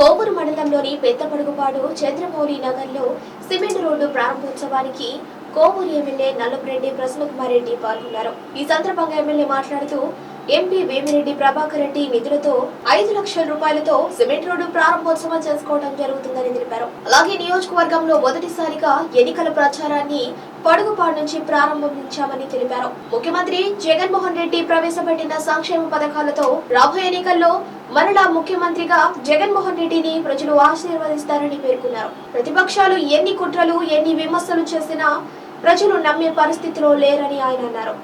కోవూరు మండలంలోని పెద్దపడుగుపాడు చంద్రమౌళి నగర్లో cement road ప్రారంభోత్సవానికి కోవూరు ఎమ్మెల్యే నల్లపురెడ్డి ప్రసన్నకుమార్ రెడ్డి పాల్గొన్నారు. ఈ సందర్భంగా ఎమ్మెల్యే మాట్లాడుతూ ఎంపీ వేమిరెడ్డి ప్రభాకర్ రెడ్డి నిధులతో ఐదు లక్షల రూపాయలతో సిమెంట్ రోడ్డు ప్రారంభోత్సవం చేసుకోవడం జరుగుతుందని తెలిపారు. అలాగే నియోజకవర్గంలో మొదటిసారిగా ఎన్నికల ప్రచారాన్ని పడుగుపాడు నుంచి ప్రారంభించామని తెలిపారు. ముఖ్యమంత్రి జగన్మోహన్ రెడ్డి ప్రవేశపెట్టిన సంక్షేమ పథకాలతో రాబోయే ఎన్నికల్లో మరలా ముఖ్యమంత్రిగా జగన్మోహన్ రెడ్డిని ప్రజలు ఆశీర్వదిస్తారని పేర్కొన్నారు. ప్రతిపక్షాలు ఎన్ని కుట్రలు ఎన్ని విమర్శలు చేసినా ప్రజలు నమ్మే పరిస్థితిలో లేరని ఆయన అన్నారు.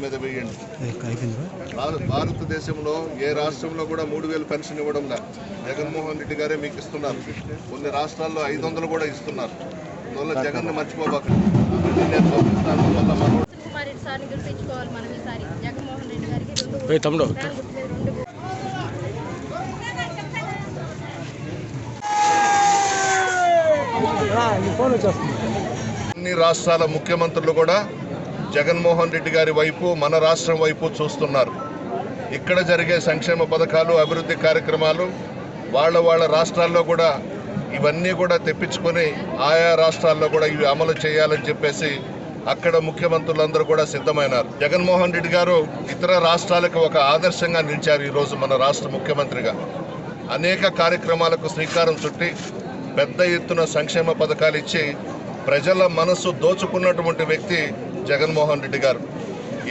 మీద వేయండి. భారత- భారతదేశంలో ఏ రాష్ట్రంలో కూడా మూడు వేలు పెన్షన్ ఇవ్వడం లే. జగన్మోహన్ రెడ్డి గారే మీకు ఇస్తున్నారు. కొన్ని రాష్ట్రాల్లో ఐదు వందలు కూడా ఇస్తున్నారు. అందువల్ల జగన్ ఏయ్ తమ్ముడు? అన్ని రాష్ట్రాల ముఖ్యమంత్రులు కూడా జగన్మోహన్ రెడ్డి గారి వైపు మన రాష్ట్రం వైపు చూస్తున్నారు. ఇక్కడ జరిగే సంక్షేమ పథకాలు అభివృద్ధి కార్యక్రమాలు వాళ్ళ వాళ్ళ రాష్ట్రాల్లో కూడా ఇవన్నీ కూడా తెప్పించుకొని ఆయా రాష్ట్రాల్లో కూడా ఇవి అమలు చేయాలని చెప్పేసి అక్కడ ముఖ్యమంత్రులందరూ కూడా సిద్ధమైనారు. జగన్మోహన్ రెడ్డి గారు ఇతర రాష్ట్రాలకు ఒక ఆదర్శంగా నిలిచారు ఈరోజు మన రాష్ట్ర ముఖ్యమంత్రిగా. అనేక కార్యక్రమాలకు శ్రీకారం చుట్టి పెద్ద ఎత్తున సంక్షేమ పథకాలు ఇచ్చి ప్రజల మనసు దోచుకున్నటువంటి వ్యక్తి జగన్మోహన్ రెడ్డి గారు.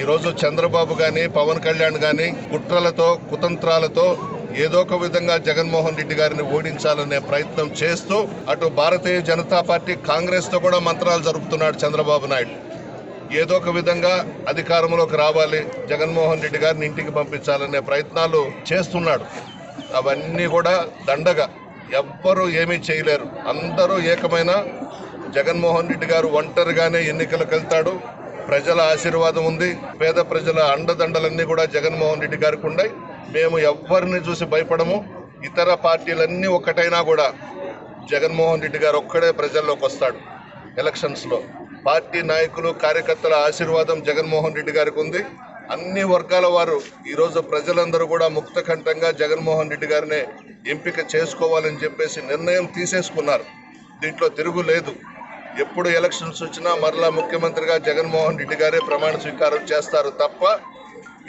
ఈరోజు చంద్రబాబు కానీ పవన్ కళ్యాణ్ కానీ కుట్రలతో కుతంత్రాలతో ఏదో ఒక విధంగా జగన్మోహన్ రెడ్డి గారిని ఓడించాలనే ప్రయత్నం చేస్తూ అటు భారతీయ జనతా పార్టీ కాంగ్రెస్తో కూడా మంత్రాలు జరుపుతున్నాడు చంద్రబాబు నాయుడు. ఏదో ఒక విధంగా అధికారంలోకి రావాలి జగన్మోహన్ రెడ్డి గారిని ఇంటికి పంపించాలనే ప్రయత్నాలు చేస్తున్నాడు. అవన్నీ కూడా దండగా. ఎవ్వరూ ఏమీ చేయలేరు. అందరూ ఏకమైన జగన్మోహన్ రెడ్డి గారు ఒంటరిగానే ఎన్నికలకు వెళ్తాడు. ప్రజల ఆశీర్వాదం ఉంది. పేద ప్రజల అండదండలన్నీ కూడా జగన్మోహన్ రెడ్డి గారికి ఉన్నాయి. మేము ఎవ్వరిని చూసి భయపడము. ఇతర పార్టీలన్నీ ఒక్కటైనా కూడా జగన్మోహన్ రెడ్డి గారు ఒక్కడే ప్రజల్లోకి వస్తాడు ఎలక్షన్స్లో పార్టీ నాయకులు కార్యకర్తల ఆశీర్వాదం జగన్మోహన్ రెడ్డి గారికి ఉంది. అన్ని వర్గాల వారు ఈరోజు ప్రజలందరూ కూడా ముక్తకంఠంగా జగన్మోహన్ రెడ్డి గారినే ఎంపిక చేసుకోవాలని చెప్పేసి నిర్ణయం తీసేసుకున్నారు. దీంట్లో తిరుగు లేదు. ఎప్పుడు ఎలక్షన్స్ వచ్చినా మరలా ముఖ్యమంత్రిగా జగన్మోహన్ రెడ్డి గారే ప్రమాణ స్వీకారం చేస్తారు తప్ప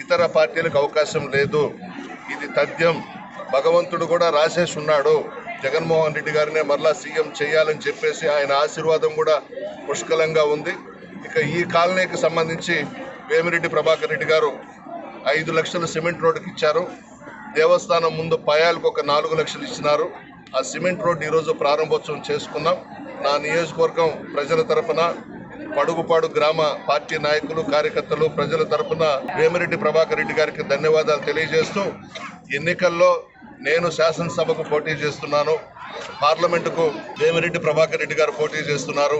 ఇతర పార్టీలకు అవకాశం లేదు. ఇది తథ్యం. భగవంతుడు కూడా రాసేసి ఉన్నాడు. జగన్మోహన్ రెడ్డి గారినే మరలా సీఎం చేయాలని చెప్పేసి ఆయన ఆశీర్వాదం కూడా పుష్కలంగా ఉంది. ఇక ఈ కాలనీకి సంబంధించి వేమిరెడ్డి ప్రభాకర్ రెడ్డి గారు ఐదు లక్షల సిమెంట్ రోడ్డుకి ఇచ్చారు. దేవస్థానం ముందు పయాలకు ఒక నాలుగు లక్షలు ఇచ్చినారు. ఆ సిమెంట్ రోడ్డు ఈరోజు ప్రారంభోత్సవం చేసుకున్నాం. నా నియోజకవర్గం ప్రజల తరఫున పడుగుపాడు గ్రామ పార్టీ నాయకులు కార్యకర్తలు ప్రజల తరఫున వేమిరెడ్డి ప్రభాకర్ రెడ్డి గారికి ధన్యవాదాలు తెలియజేస్తూ ఎన్నికల్లో నేను శాసనసభకు పోటీ చేస్తున్నాను. పార్లమెంటుకు వేమిరెడ్డి ప్రభాకర్ రెడ్డి గారు పోటీ చేస్తున్నారు.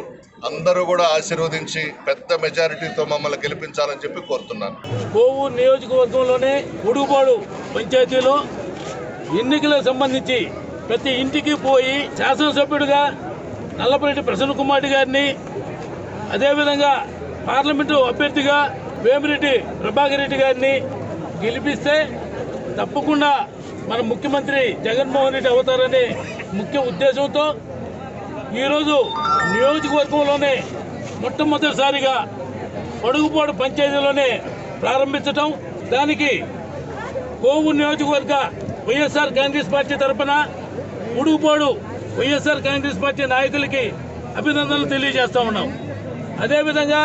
అందరూ కూడా ఆశీర్వదించి పెద్ద మెజారిటీతో మమ్మల్ని గెలిపించాలని చెప్పి కోరుతున్నాను. కోవూరు నియోజకవర్గంలోనే ఉడుగుపాడు పంచాయతీలో ఎన్నికలకు సంబంధించి ప్రతి ఇంటికి పోయి శాసనసభ్యుడిగా నల్లపరెడ్డి ప్రసన్న కుమార్ గారిని అదేవిధంగా పార్లమెంటు అభ్యర్థిగా వేమిరెడ్డి ప్రభాకర్ రెడ్డి గారిని గెలిపిస్తే తప్పకుండా మన ముఖ్యమంత్రి జగన్మోహన్ రెడ్డి అవుతారనే ముఖ్య ఉద్దేశంతో ఈరోజు నియోజకవర్గంలోనే మొట్టమొదటిసారిగా పడుగుపాడు పంచాయతీలోనే ప్రారంభించటం. దానికి కోవు నియోజకవర్గ వైఎస్ఆర్ కాంగ్రెస్ పార్టీ తరఫున ఉడుగుపాడు వైఎస్ఆర్ కాంగ్రెస్ పార్టీ నాయకులకి అభినందనలు తెలియజేస్తా ఉన్నాం. అదేవిధంగా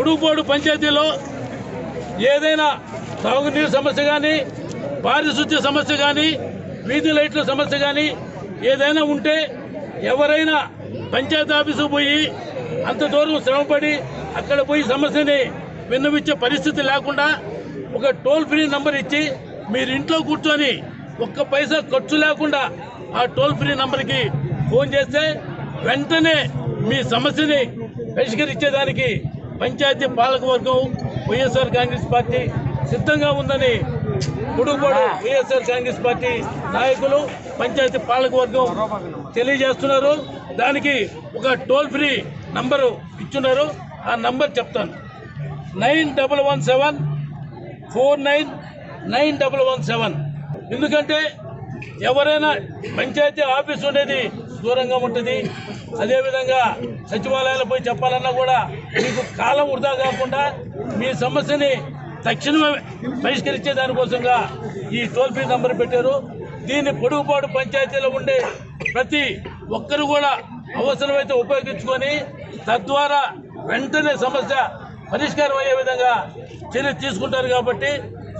ఉడుగుపాడు పంచాయతీలో ఏదైనా తాగునీరు సమస్య కానీ పారిశుద్ధ్య సమస్య కానీ వీధి లైట్ల సమస్య కానీ ఏదైనా ఉంటే ఎవరైనా పంచాయతీ ఆఫీసు పోయి అంత దూరం శ్రమపడి అక్కడ పోయి సమస్యని విన్నవించే పరిస్థితి లేకుండా ఒక టోల్ ఫ్రీ నంబర్ ఇచ్చి మీరు ఇంట్లో కూర్చొని ఒక్క పైసా ఖర్చు లేకుండా ఆ టోల్ ఫ్రీ నంబర్కి ఫోన్ చేస్తే వెంటనే మీ సమస్యని పరిష్కరించేదానికి పంచాయతీ పాలకవర్గం వైఎస్ఆర్ కాంగ్రెస్ పార్టీ సిద్ధంగా ఉందని కుడుపాడు వైఎస్ఆర్ కాంగ్రెస్ పార్టీ నాయకులు పంచాయతీ పాలకవర్గం తెలియజేస్తున్నారు. దానికి ఒక టోల్ ఫ్రీ నంబరు ఇచ్చున్నారు. ఆ నంబర్ చెప్తాను. Nine double one seven four nine nine double one seven. ఎందుకంటే ఎవరైనా పంచాయతీ ఆఫీస్ ఉండేది దూరంగా ఉంటుంది. అదేవిధంగా సచివాలయాలు పోయి చెప్పాలన్నా కూడా మీకు కాలం వృధా కాకుండా మీ సమస్యని తక్షణమే పరిష్కరించే దానికోసంగా ఈ టోల్ ఫ్రీ నంబర్ పెట్టారు. దీన్ని పొడుగుపాటు పంచాయతీలో ఉండే ప్రతి ఒక్కరు కూడా అవసరమైతే ఉపయోగించుకొని తద్వారా వెంటనే సమస్య పరిష్కారం అయ్యే విధంగా చర్య తీసుకుంటారు కాబట్టి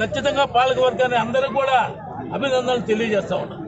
ఖచ్చితంగా పాలక వర్గాన్ని అందరూ కూడా అభినందనలు తెలియజేస్తా ఉన్నాం